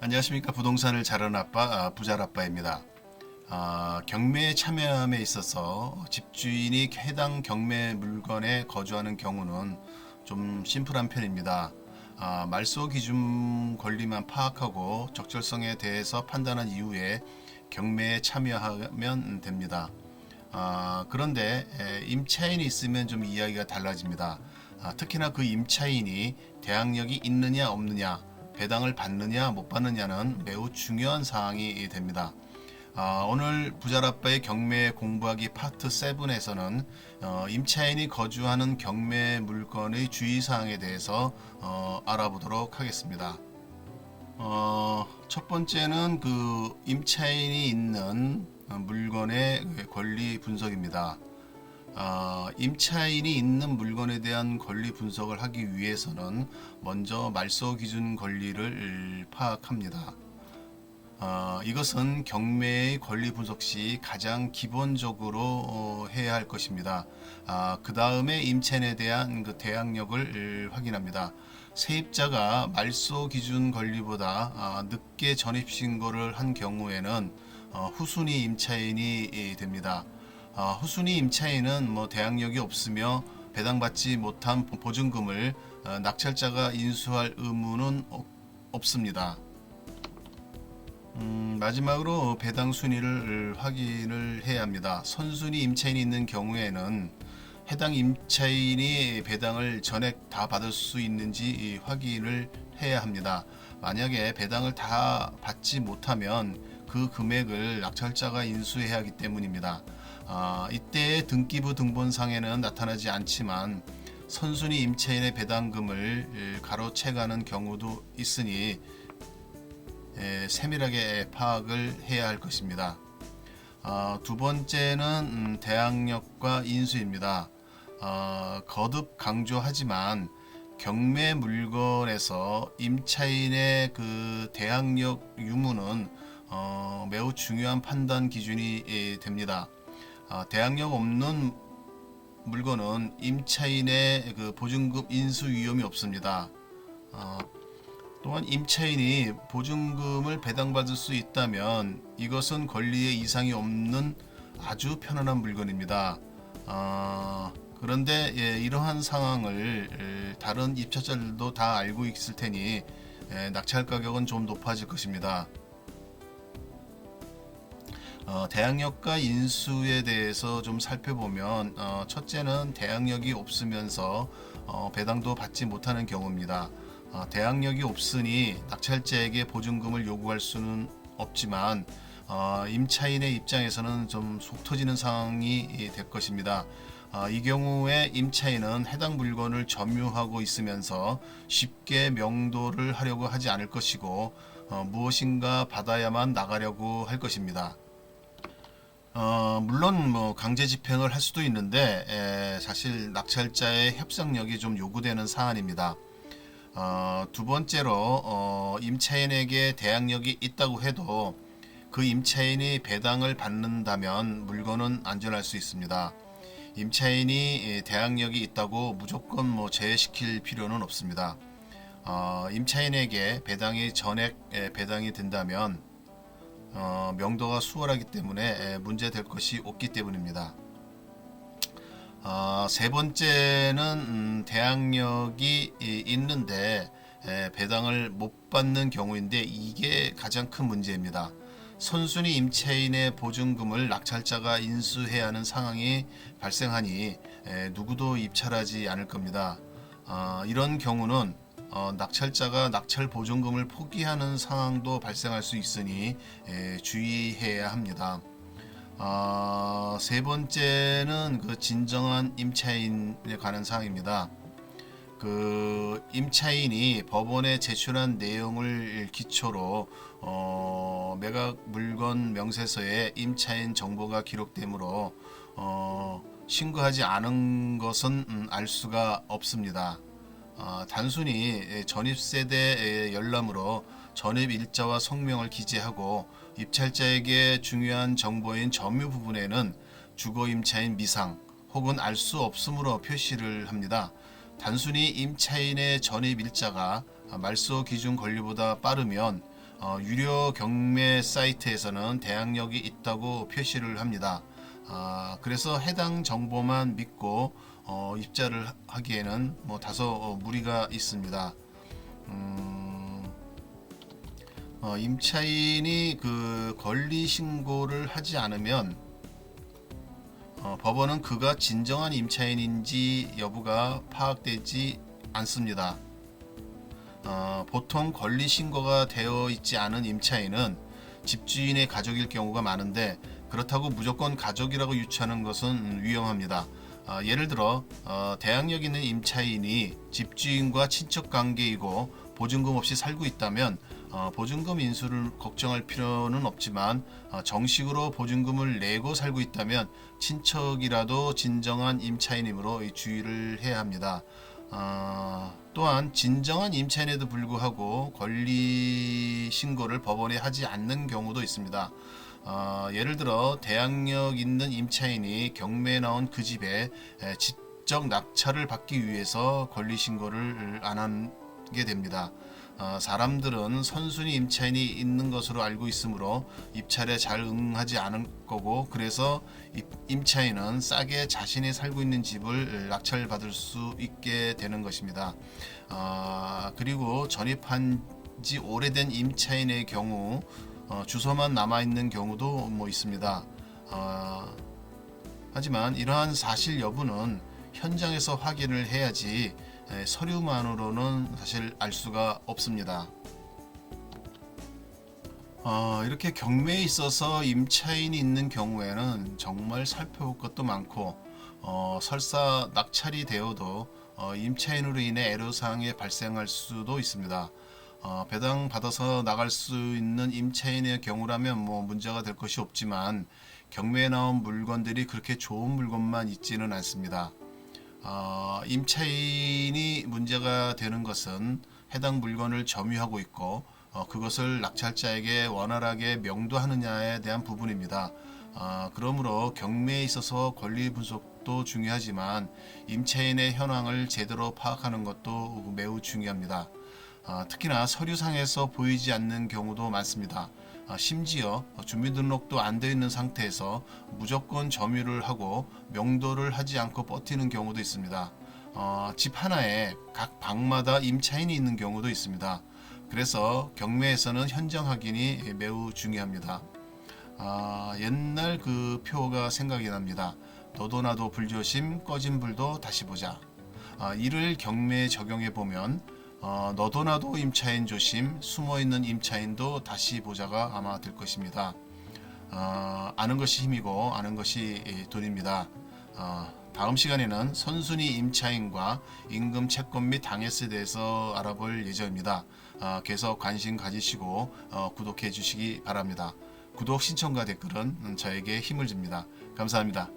안녕하십니까 부동산을 잘하는 아빠 아, 부잘 아빠입니다. 아, 경매에 참여함에 있어서 집주인이 해당 경매 물건에 거주하는 경우는 좀 심플한 편입니다. 아, 말소 기준 권리만 파악하고 적절성에 대해서 판단한 이후에 경매에 참여하면 됩니다. 아, 그런데 에, 임차인이 있으면 좀 이야기가 달라집니다. 아, 특히나 그 임차인이 대항력이 있느냐 없느냐 배당을 받느냐 못 받느냐는 매우 중요한 사항이 됩니다. 아, 오늘 부자라빠의 경매 공부하기 파트 7에서는 어, 임차인이 거주하는 경매 물건의 주의사항에 대해서 어, 알아보도록 하겠습니다. 어, 첫 번째는 그 임차인이 있는 물건의 권리 분석입니다. 어, 임차인이 있는 물건에 대한 권리 분석을 하기 위해서는 먼저 말소 기준 권리를 파악합니다. 어, 이것은 경매의 권리 분석 시 가장 기본적으로 어, 해야 할 것입니다. 아, 그 다음에 임차인에 대한 그 대항력을 확인합니다. 세입자가 말소 기준 권리보다 아, 늦게 전입 신고를 한 경우에는 어, 후순위 임차인이 예, 됩니다. 어, 후순위 임차인은 뭐 대항력이 없으며 배당받지 못한 보증금을 어, 낙찰자가 인수할 의무는 없, 없습니다. 음, 마지막으로 배당 순위를 확인을 해야 합니다. 선순위 임차인이 있는 경우에는 해당 임차인이 배당을 전액 다 받을 수 있는지 확인을 해야 합니다. 만약에 배당을 다 받지 못하면 그 금액을 낙찰자가 인수해야 하기 때문입니다. 아, 이때 등기부 등본상에는 나타나지 않지만 선순위 임차인의 배당금을 가로채가는 경우도 있으니 에, 세밀하게 파악을 해야 할 것입니다. 아, 두 번째는 음, 대항력과 인수입니다. 어, 거듭 강조하지만 경매 물건에서 임차인의 그 대항력 유무는 어, 매우 중요한 판단 기준이 예, 됩니다. 아, 대항력 없는 물건은 임차인의 그 보증금 인수 위험이 없습니다. 어, 또한 임차인이 보증금을 배당받을 수 있다면 이것은 권리에 이상이 없는 아주 편안한 물건입니다. 어, 그런데 예, 이러한 상황을 에, 다른 입찰자들도 다 알고 있을 테니 에, 낙찰 가격은 좀 높아질 것입니다. 어, 대항력과 인수에 대해서 좀 살펴보면 어, 첫째는 대항력이 없으면서 어, 배당도 받지 못하는 경우입니다. 어, 대항력이 없으니 낙찰자에게 보증금을 요구할 수는 없지만 어, 임차인의 입장에서는 좀 속 터지는 상황이 될 것입니다. 어, 이 경우에 임차인은 해당 물건을 점유하고 있으면서 쉽게 명도를 하려고 하지 않을 것이고 어, 무엇인가 받아야만 나가려고 할 것입니다. 어, 물론 뭐 강제 집행을 할 수도 있는데 에, 사실 낙찰자의 협상력이 좀 요구되는 사안입니다. 어, 두 번째로 어, 임차인에게 대항력이 있다고 해도 그 임차인이 배당을 받는다면 물건은 안전할 수 있습니다. 임차인이 대항력이 있다고 무조건 뭐 제외시킬 필요는 없습니다. 어, 임차인에게 배당이 전액 에, 배당이 된다면 어, 명도가 수월하기 때문에 에, 문제될 것이 없기 때문입니다. 어, 세 번째는 음, 대항력이 이- 있는데 에, 배당을 못 받는 경우인데 이게 가장 큰 문제입니다. 선순위 임차인의 보증금을 낙찰자가 인수해야 하는 상황이 발생하니 에, 누구도 입찰하지 않을 겁니다. 어, 이런 경우는 어, 낙찰자가 낙찰 보증금을 포기하는 상황도 발생할 수 있으니 에, 주의해야 합니다. 어, 세 번째는 그 진정한 임차인에 관한 사항입니다. 그 임차인이 법원에 제출한 내용을 기초로 어, 매각 물건 명세서에 임차인 정보가 기록되므로 어, 신고하지 않은 것은 음, 알 수가 없습니다. 어, 단순히 전입세대 열람으로 전입 일자와 성명을 기재하고 입찰자에게 중요한 정보인 점유 부분에는 주거 임차인 미상 혹은 알 수 없음으로 표시를 합니다. 단순히 임차인의 전입 일자가 말소 기준 권리보다 빠르면 어, 유료 경매 사이트에서는 대항력이 있다고 표시를 합니다. 아, 그래서 해당 정보만 믿고 어, 입자를 하- 하기에는 뭐 다소 어, 무리가 있습니다. 음, 어, 임차인이 그 권리 신고를 하지 않으면 어, 법원은 그가 진정한 임차인인지 여부가 파악되지 않습니다. 어, 보통 권리 신고가 되어 있지 않은 임차인은 집주인의 가족일 경우가 많은데 그렇다고 무조건 가족이라고 유추하는 것은 위험합니다. 어, 예를 들어 어, 대항력 있는 임차인이 집주인과 친척 관계이고 보증금 없이 살고 있다면 어, 보증금 인수를 걱정할 필요는 없지만 어, 정식으로 보증금을 내고 살고 있다면 친척이라도 진정한 임차인이므로 이 주의를 해야 합니다. 어, 또한 진정한 임차인에도 불구하고 권리 신고를 법원에 하지 않는 경우도 있습니다. 어, 예를 들어 대항력 있는 임차인이 경매에 나온 그 집에 에, 지적 낙찰을 받기 위해서 권리 신고를 안 하게 됩니다. 어, 사람들은 선순위 임차인이 있는 것으로 알고 있으므로 입찰에 잘 응하지 않을 거고 그래서 이- 임차인은 싸게 자신이 살고 있는 집을 낙찰받을 수 있게 되는 것입니다. 어, 그리고 전입한 지 오래된 임차인의 경우 어, 주소만 남아 있는 경우도 뭐 있습니다. 어, 하지만 이러한 사실 여부는 현장에서 확인을 해야지 에, 서류만으로는 사실 알 수가 없습니다. 어, 이렇게 경매에 있어서 임차인이 있는 경우에는 정말 살펴볼 것도 많고 어, 설사 낙찰이 되어도 어, 임차인으로 인해 애로사항이 발생할 수도 있습니다. 어, 배당 받아서 나갈 수 있는 임차인의 경우라면 뭐 문제가 될 것이 없지만 경매에 나온 물건들이 그렇게 좋은 물건만 있지는 않습니다. 어, 임차인이 문제가 되는 것은 해당 물건을 점유하고 있고 어, 그것을 낙찰자에게 원활하게 명도하느냐에 대한 부분입니다. 어, 그러므로 경매에 있어서 권리 분석도 중요하지만 임차인의 현황을 제대로 파악하는 것도 매우 중요합니다. 어, 특히나 서류상에서 보이지 않는 경우도 많습니다. 어, 심지어 주민등록도 안 되어 있는 상태에서 무조건 점유를 하고 명도를 하지 않고 버티는 경우도 있습니다. 어, 집 하나에 각 방마다 임차인이 있는 경우도 있습니다. 그래서 경매에서는 현장 확인이 매우 중요합니다. 아, 옛날 그 표가 생각이 납니다. 너도 나도 불조심 꺼진 불도 다시 보자. 아, 이를 경매에 적용해 보면 어, 너도 나도 임차인 조심 숨어 있는 임차인도 다시 보자가 아마 될 것입니다. 어, 아는 것이 힘이고 아는 것이 이, 돈입니다. 어, 다음 시간에는 선순위 임차인과 임금 채권 및 당해세에 대해서 알아볼 예정입니다. 어, 계속 관심 가지시고 어, 구독해 주시기 바랍니다. 구독 신청과 댓글은 음, 저에게 힘을 줍니다. 감사합니다.